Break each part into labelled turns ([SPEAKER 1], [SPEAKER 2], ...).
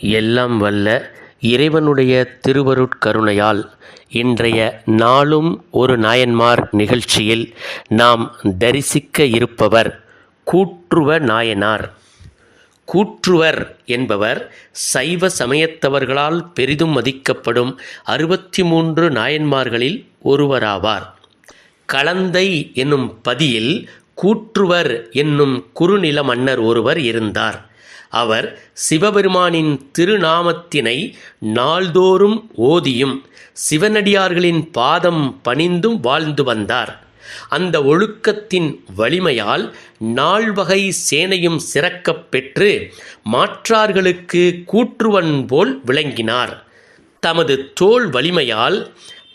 [SPEAKER 1] எல்லாம் வல்ல இறைவனுடைய திருவருட்கருணையால் இன்றைய நாளும் ஒரு நாயன்மார் நிகழ்ச்சியில் நாம் தரிசிக்க இருப்பவர் கூற்றுவ நாயனார். கூற்றுவர் என்பவர் சைவ சமயத்தவர்களால் பெரிதும் மதிக்கப்படும் அறுபத்தி மூன்று நாயன்மார்களில் ஒருவராவார். கலந்தை என்னும் பதியில் கூற்றுவர் என்னும் குறுநில மன்னர் ஒருவர் இருந்தார். அவர் சிவபெருமானின் திருநாமத்தினை நாள்தோறும் ஓதியும் சிவனடியார்களின் பாதம் பணிந்தும் வாழ்ந்து வந்தார். அந்த ஒழுக்கத்தின் வலிமையால் நால்வகை சேனையும் சிறக்கப் பெற்று மாற்றார்களுக்கு கூற்றுவன் போல் விளங்கினார். தமது தோல் வலிமையால்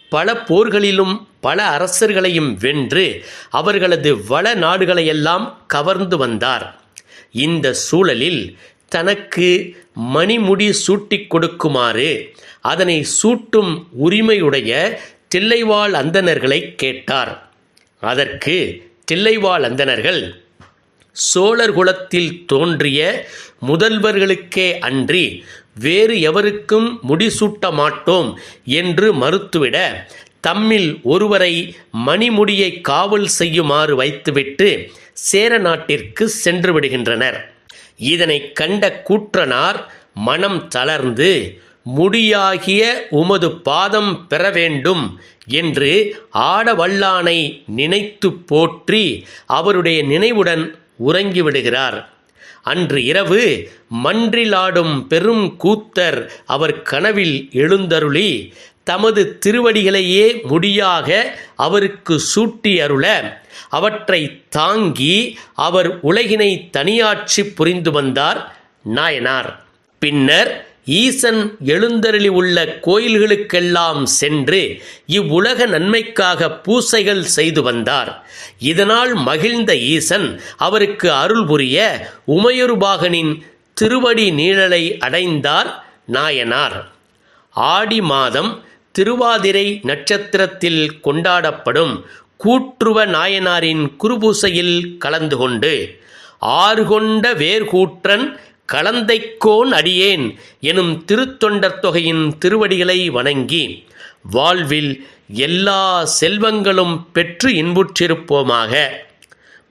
[SPEAKER 1] பல போர்களிலும் பல அரசர்களையும் வென்று அவர்களது வள நாடுகளையெல்லாம் கவர்ந்து வந்தார். இந்த சூழலில் தனக்கு மணிமுடி சூட்டிக் கொடுக்குமாறு அதனை சூட்டும் உரிமையுடைய தில்லைவாழ் அந்தனர்களை கேட்டார். அதற்கு தில்லைவாழ் அந்தனர்கள் சோழர் குலத்தில் தோன்றிய முதல்வர்களுக்கே அன்றி வேறு எவருக்கும் முடிசூட்ட மாட்டோம் என்று மறுத்துவிட தம்மில் ஒருவரை மணிமுடியை காவல் செய்யுமாறு வைத்துவிட்டு சேர நாட்டிற்கு சென்று விடுகின்றனர். இதனை கண்ட கூற்றனார் மனம் தளர்ந்து முடியாகிய உமது பாதம் பெற வேண்டும் என்று ஆடவல்லானை நினைத்து போற்றி அவருடைய நினைவுடன் உறங்கிவிடுகிறார் அன்று இரவு மன்றிலாடும் பெரும் கூத்தர் அவர் கனவில் எழுந்தருளி தமது திருவடிகளையே முடியாக அவருக்கு சூட்டி அருள அவற்றை தாங்கி அவர் உலகினை தனியாட்சி புரிந்து வந்தார் நாயனார். பின்னர் ஈசன் எழுந்தருளி உள்ள கோயில்களுக்கெல்லாம் சென்று இவ்வுலக நன்மைக்காக பூசைகள் செய்து வந்தார். இதனால் மகிழ்ந்த ஈசன் அவருக்கு அருள் புரிய உமையொருபாகனின் திருவடி நீழலை அடைந்தார் நாயனார். ஆடி மாதம் திருவாதிரை நட்சத்திரத்தில் கொண்டாடப்படும் கூற்றுவ நாயனாரின் குருபூசையில் கலந்து கொண்டு ஆறுகொண்ட வேர்கூற்றன் கலந்தைக்கோன் அடியேன் எனும் திருத்தொண்டர் தொகையின் திருவடிகளை வணங்கி வாழ்வில் எல்லா செல்வங்களும் பெற்று இன்புற்றிருப்போமாக.